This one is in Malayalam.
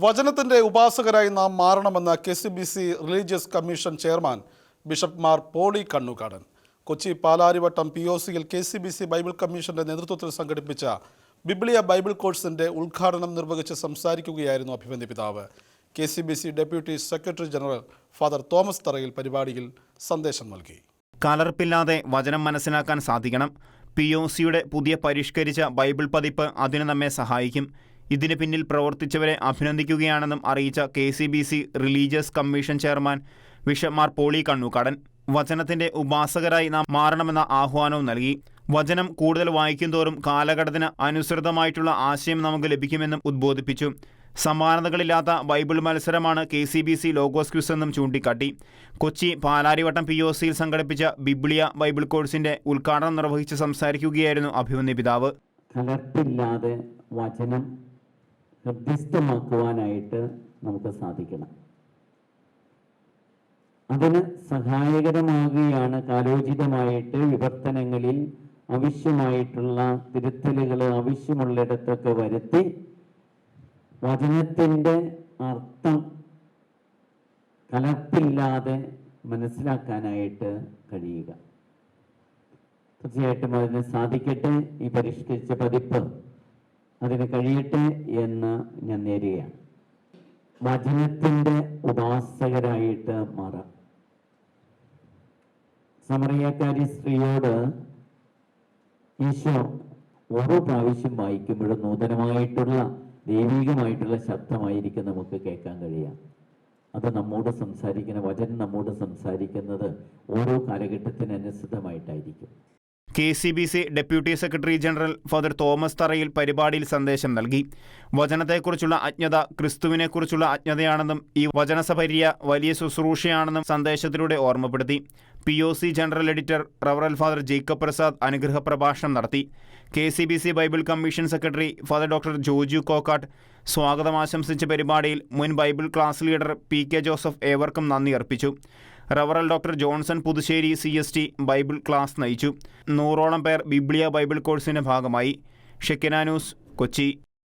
വചനത്തിന്റെ ഉപാസകരായി നാം മാറണമെന്ന് K C B C religious commission chairman bishop Mar Poly Kannukadan. Kochi Palarivattom P O സിയിൽ K C B C Bible കമ്മീഷന്റെ നേതൃത്വത്തിൽ സംഘടിപ്പിച്ച ബിബ്ലിയ ബൈബിൾ കോഴ്സിന്റെ ഉദ്ഘാടനം നിർവഹിച്ച് സംസാരിക്കുകയായിരുന്നു അഭിമന്യ പിതാവ്. K C B C deputy secretary general father Thomas Tharayil പരിപാടിയിൽ സന്ദേശം നൽകി. കലർപ്പില്ലാതെ വചനം മനസ്സിലാക്കാൻ സാധിക്കണം. പി ഒ സിയുടെ പുതിയ പരിഷ്കരിച്ച ബൈബിൾ പതിപ്പ് അതിന് നമ്മെ സഹായിക്കും. ഇതിന് പിന്നിൽ പ്രവർത്തിച്ചവരെ അഭിനന്ദിക്കുകയാണെന്നും അറിയിച്ച K C B C religious commission chairman ബിഷപ്പ്മാർ poly Kannookadan വചനത്തിന്റെ ഉപാസകരായി നാം മാറണമെന്ന ആഹ്വാനവും നൽകി. വചനം കൂടുതൽ വായിക്കുന്തോറും കാലഘട്ടത്തിന് അനുസൃതമായിട്ടുള്ള ആശയം നമുക്ക് ലഭിക്കുമെന്നും ഉദ്ബോധിപ്പിച്ചു. സമാനതകളില്ലാത്ത ബൈബിൾ മത്സരമാണ് K C B C logos quiz എന്നും ചൂണ്ടിക്കാട്ടി. കൊച്ചി പാലാരിവട്ടം പി ഒ സിയിൽ സംഘടിപ്പിച്ച ബിബ്ലിയ ബൈബിൾ കോഴ്സിന്റെ ഉദ്ഘാടനം നിർവഹിച്ച് സംസാരിക്കുകയായിരുന്നു അഭിമന്യ പിതാവ്. കലർപ്പില്ലാതെ വചനം ഹൃദ്യസ്ഥമാക്കുവാനായിട്ട് നമുക്ക് സാധിക്കണം. അതിന് സഹായകരമാകുകയാണ് കാലോചിതമായിട്ട് വിവർത്തനങ്ങളിൽ ആവശ്യമായിട്ടുള്ള തിരുത്തലുകൾ ആവശ്യമുള്ളിടത്തൊക്കെ വരുത്തി വചനത്തിന്റെ അർത്ഥം കലർപ്പില്ലാതെ മനസ്സിലാക്കാനായിട്ട് കഴിയുക. തീർച്ചയായിട്ടും അതിന് സാധിക്കട്ടെ ഈ പരിഷ്കരിച്ച പതിപ്പ്. അതിന് കഴിയട്ടെ എന്ന് ഞാൻ നേരുകയാണ്. വചനത്തിന്റെ ഉപാസകരായിട്ട് മാറാം. സമറിയക്കാരി സ്ത്രീയോട് ഈശോ ഓരോ പ്രാവശ്യം വായിക്കുമ്പോഴും നൂതനമായിട്ടുള്ള ദൈവികമായിട്ടുള്ള ശബ്ദമായിരിക്കും നമുക്ക് കേൾക്കാൻ കഴിയാം അത് നമ്മോട് സംസാരിക്കുന്ന വചനം നമ്മോട് സംസാരിക്കുന്നത് ഓരോ കാലഘട്ടത്തിനനുസൃതമായിട്ടായിരിക്കും. K C B C deputy secretary general father Thomas Tharayil പരിപാടിയിൽ സന്ദേശം നൽകി. വചനത്തെക്കുറിച്ചുള്ള അജ്ഞത ക്രിസ്തുവിനെക്കുറിച്ചുള്ള അജ്ഞതയാണെന്നും ഈ വചനസഭര്യ വലിയ ശുശ്രൂഷയാണെന്നും സന്ദേശത്തിലൂടെ ഓർമ്മപ്പെടുത്തി. P O C general editor റവറൽ father Jacob Prasad അനുഗ്രഹ പ്രഭാഷണം നടത്തി. K C B C Bible commission secretary father doctor Joju Kokkatt സ്വാഗതം ആശംസിച്ച പരിപാടിയിൽ മുൻ Bible class leader P K Joseph ഏവർക്കും നന്ദി അർപ്പിച്ചു. റവറൽ doctor Johnson Puthussery C S T Bible class നയിച്ചു. നൂറോളം പേർ ബിബ്ലിയ ബൈബിൾ കോഴ്സിന്റെ ഭാഗമായി. ഷെക്കിന ന്യൂസ് കൊച്ചി.